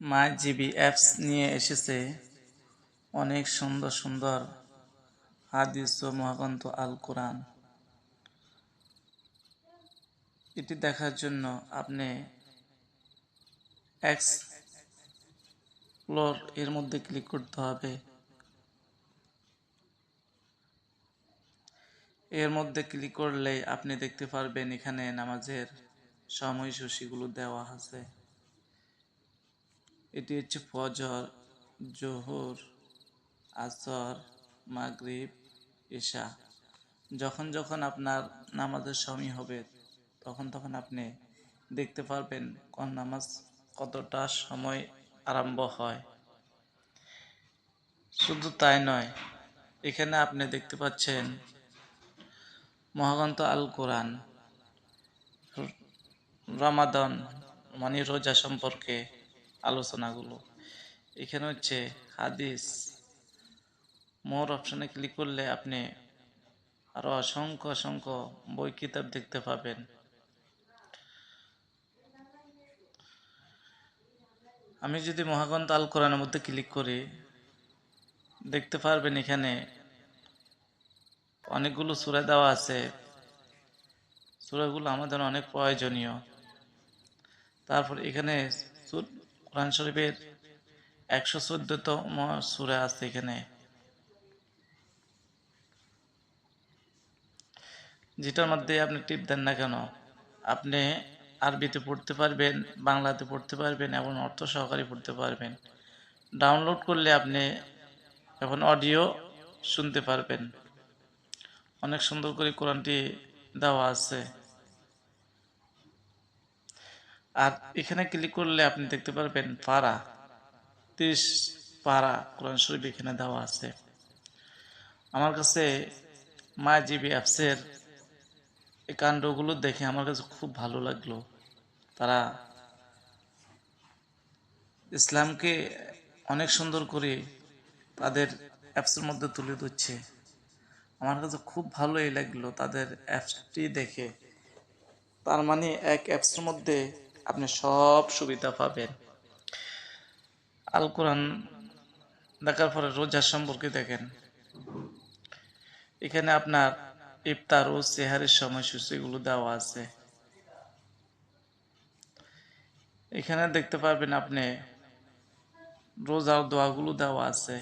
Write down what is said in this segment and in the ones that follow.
মাই GB apps নিয়ে এসেছে অনেক সুন্দর সুন্দর হাদিস ও মহাগ্রন্থ আল কোরআন। এটি দেখার জন্য আপনি এক্স ফ্লোর এর মধ্যে ক্লিক করতে হবে। এর মধ্যে ক্লিক করলে আপনি দেখতে পারবেন এখানে নামাজের সময়সূচিগুলো দেওয়া আছে। এটি হচ্ছে ফজর, জোহর, আসর, মাগরিব ঈশা যখন যখন আপনার নামাজের সময় হবে, তখন তখন আপনি দেখতে পারবেন কোন নামাজ কতটা সময় আরম্ভ হয়। শুধু তাই নয়, এখানে আপনি দেখতে পাচ্ছেন মহাগ্রন্থ আল কোরআন রমাদন মানে রোজা সম্পর্কে। আলোচনাগুলো। এখানে হচ্ছে হাদিস। মোর অপশনে ক্লিক করলে আপনি আরও অসংখ্য অসংখ্য বই, কিতাব দেখতে পাবেন। আমি যদি মহাগ্রন্থ আল কোরআনের মধ্যে ক্লিক করি, দেখতে পারবেন এখানে অনেকগুলো সুরা দেওয়া আছে। সুরাগুলো আমাদের অনেক প্রয়োজনীয়। তারপর এখানে কোরআন শরীফের একশো চোদ্দতম সুরা আছে এখানে। যেটার মধ্যে আপনি টিপ দেন না কেন? আপনি আরবিতে পড়তে পারবেন, বাংলাতে পড়তে পারবেন এবং অর্থ সহকারে পড়তে পারবেন। ডাউনলোড করলে আপনি এখন অডিও শুনতে পারবেন। অনেক সুন্দর করে কোরআনটি দেওয়া আছে। আর এখানে ক্লিক করলে আপনি দেখতে পারবেন পারা। তিরিশ পারা কোরআন শরীফ এখানে দেওয়া আছে। আমার কাছে মা জিবি অ্যাপসের এই কাণ্ডগুলো দেখে আমার কাছে খুব ভালো লাগল। তারা ইসলামকে অনেক সুন্দর করে তাদের অ্যাপসের মধ্যে তুলে ধরছে। আমার কাছে খুব ভালোই লাগল তাদের অ্যাপসটি দেখে। তার মানে এক অ্যাপসের মধ্যে আপনি সব সুবিধা পাবেন। আল কোরআন দেখার পরে রোজার সম্পর্কে দেখেন। এখানে আপনার ইফতার ও সেহারের সময়সূচিগুলো দেওয়া আছে। এখানে দেখতে পারবেন আপনি রোজার দোয়াগুলো দেওয়া আছে।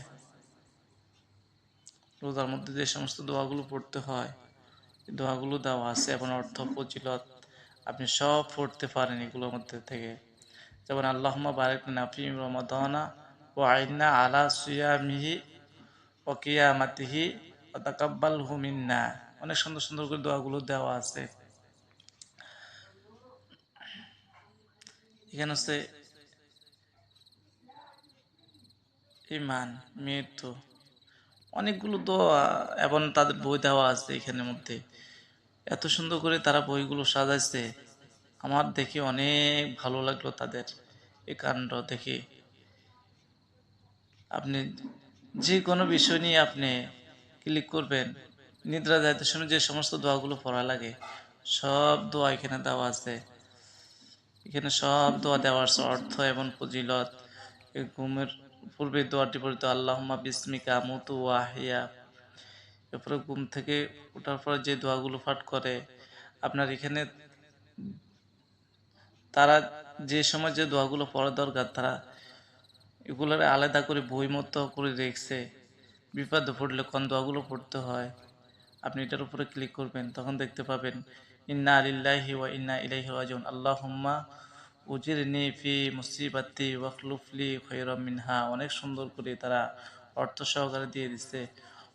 রোজার মধ্যে যে সমস্ত দোয়াগুলো পড়তে হয় দোয়াগুলো দেওয়া আছে। এবং অর্থ, ফজিলত আপনি সব পড়তে পারেন এগুলোর মধ্যে থেকে। যেমন আল্লাহমা বারেক নাফি রমাদানা ও আইনা আলা সুয়ামিহি ও কিয়ামাতিহি ও তাকাব্বাল হুমিন্না অনেক সুন্দর সুন্দর করে দোয়াগুলো দেওয়া আছে। এখানে হচ্ছে ইমান মৃত্যু, অনেকগুলো দোয়া এবং তাদের বই দেওয়া আছে এখানের মধ্যে। এত সুন্দর করে তারা বইগুলো সাজাইছে, আমার দেখে অনেক ভালো লাগল তাদের এই কাণ্ড দেখে। আপনি যে কোনো বিষয় নিয়ে আপনি ক্লিক করবেন, নিদ্রা যাইতে সময় যে সমস্ত দোয়াগুলো পড়া লাগে, সব দোয়া এখানে দেওয়া আছে। এখানে সব দোয়া দেওয়া আছে অর্থ এবং ফজিলত ঘুমের পূর্বে দোয়াটি পড়িত আল্লাহমা বিস্মিকা মুতু ওয়াহিয়া। এরপরে ঘুম থেকে ওঠার পর যে দোয়াগুলো পাঠ করে, আপনার এখানে তারা যে সময় যে দোয়াগুলো পড়া দরকার, তারা এগুলোর আলাদা করে বই মতো করে রেখেছে। বিপদে পড়লে কোন দোয়াগুলো পড়তে হয়, আপনি এটার উপরে ক্লিক করবেন, তখন দেখতে পাবেন, ইন্না আলিল্লাহি ওয়া ইন্না ইলাইহি রাজিউন, আল্লাহুম্মা উজিরনি ফি মুসিবাতি ওয়াখলুফলি খৈরম মিনহা। অনেক সুন্দর করে তারা অর্থ সহকারে দিয়ে দিচ্ছে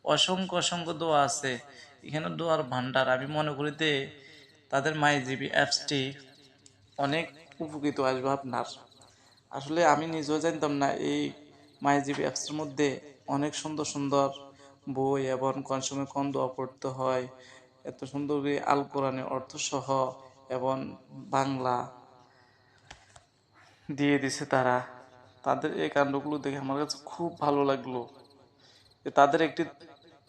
অসংখ্য অসংখ্য দোয়া আছে। এখানে দোয়ার ভান্ডার আমি মনে করি যে তাদের মাই জিবি অ্যাপসটি অনেক উপকৃত আসবে আপনার। আসলে আমি নিজেও জানতাম না এই মাই জিবি অ্যাপসের মধ্যে অনেক সুন্দর সুন্দর বই এবং কোন সময় কোন দোয়া পড়তে হয়। এত সুন্দর করে আল কোরআনের অর্থ সহ এবং বাংলা দিয়ে দিছে তারা। তাদের এই কাণ্ডগুলো দেখে আমার কাছে খুব ভালো লাগল। তাদের একটি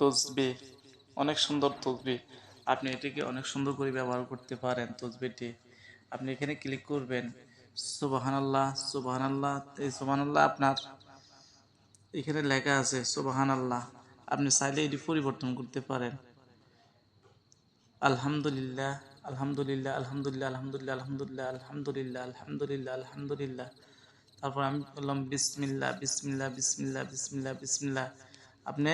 তসবি, অনেক সুন্দর তসবি। আপনি এটিকে অনেক সুন্দর করে ব্যবহার করতে পারেন তসবিটি। আপনি এখানে ক্লিক করবেন সুবাহান আল্লাহ সুবাহান আল্লাহ এই সুবাহান আল্লাহ আপনার এখানে লেখা আছে সুবাহান আল্লাহ আপনি চাইলে এটি পরিবর্তন করতে পারেন। আলহামদুলিল্লাহ আলহামদুলিল্লাহ আলহামদুলিল্লাহ আলহামদুলিল্লাহ আলহামদুলিল্লাহ আলহামদুলিল্লাহ আলহামদুলিল্লাহ আলহামদুলিল্লাহ। তারপর আমি বললাম, বিসমিল্লাহ বিসমিল্লাহ বিসমিল্লা বিসমিল্লাহ বিসমিল্লাহ। আপনি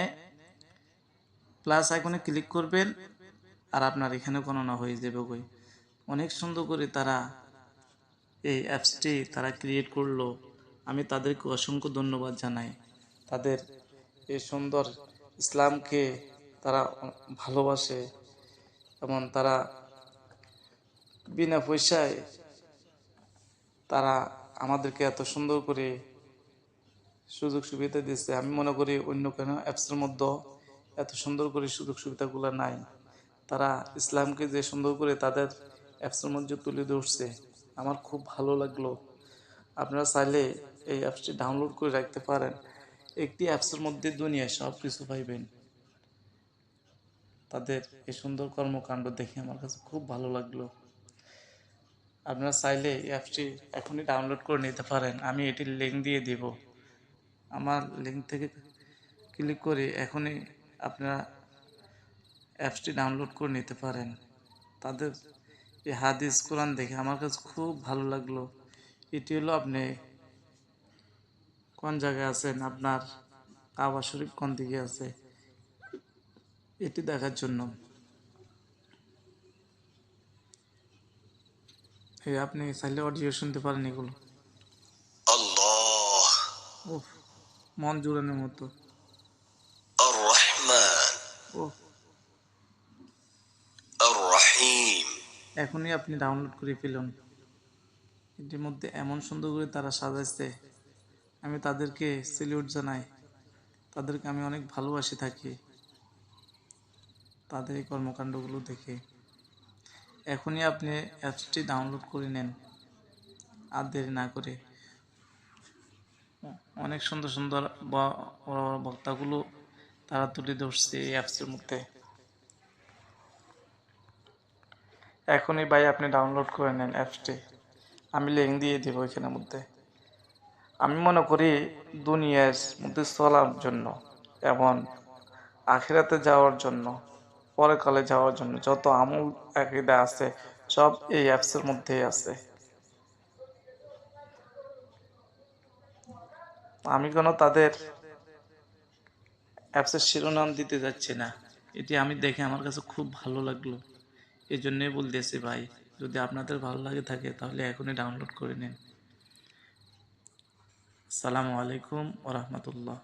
প্লাস আইকনে ক্লিক করবেন, আর আপনার এখানে গণনা হয়ে যাবে কই। অনেক সুন্দর করে তারা এই অ্যাপসটি তারা ক্রিয়েট করল। আমি তাদেরকে অসংখ্য ধন্যবাদ জানাই। তাদের এই সুন্দর ইসলামকে তারা ভালোবাসে এবং তারা বিনা পয়সায় তারা আমাদেরকে এত সুন্দর করে সুযোগ সুবিধা দিচ্ছে আমি মনে করি অন্য কোনো অ্যাপসের মধ্যে এত সুন্দর করে সুযোগ সুবিধাগুলো নাই। তারা ইসলামকে যে সুন্দর করে তাদের অ্যাপসের মধ্যে তুলে ধরছে, আমার খুব ভালো লাগল। আপনারা চাইলে এই অ্যাপসটি ডাউনলোড করে রাখতে পারেন। একটি অ্যাপসের মধ্যে দুনিয়ায় সব কিছু পাইবেন। তাদের এই সুন্দর কর্মকাণ্ড দেখে আমার কাছে খুব ভালো লাগল। আপনারা চাইলে এই অ্যাপসটি এখনই ডাউনলোড করে নিতে পারেন। আমি এটির লিঙ্ক দিয়ে দেব। আমার লিঙ্ক থেকে ক্লিক করে এখনই আপনারা অ্যাপসটি ডাউনলোড করে নিতে পারেন। তাদের এই হাদিস কোরআন দেখে আমার কাছে খুব ভালো লাগল। এটি হলো আপনি কোন জায়গায় আছেন? আপনার কাবা শরীফ কোন দিকে আছে? এটি দেখার জন্য। আপনি চাইলে অডিও শুনতে পারেন এগুলো। মন জুড়ানোর মতো। এখনই আপনি ডাউনলোড করে ফেলুন। এটির মধ্যে এমন সুন্দর করে তারা সাজাইছে। আমি তাদেরকে সেলিউট জানাই। তাদেরকে আমি অনেক ভালোবাসি থাকি। তাদের এই কর্মকাণ্ডগুলো দেখে। এখনই আপনি অ্যাপসটি ডাউনলোড করে নেন। আর দেরি না করে। অনেক সুন্দর সুন্দর বক্তাগুলো তারা তুলে ধরছে এই অ্যাপসের মধ্যে। এখনই ভাই আপনি ডাউনলোড করে নেন অ্যাপসটি আমি লিঙ্ক দিয়ে দিব এখানের মধ্যে। আমি মনে করি দুনিয়ার মধ্যে চলার জন্য এবং আখিরাতে যাওয়ার জন্য পরকালে যাওয়ার জন্য যত আমল আকিদা আছে, সব এই অ্যাপসের মধ্যেই আছে। আমি কোনো তাদের অ্যাপসের শিরোনাম দিতে যাচ্ছে না। এটি আমি দেখে আমার কাছে খুব ভালো লাগল। এই জন্যই বলতেছি ভাই, যদি আপনাদের ভালো লাগে থাকে, তাহলে এখনই ডাউনলোড করে নিন। সালামু আলাইকুম ওরহমতুল্লাহ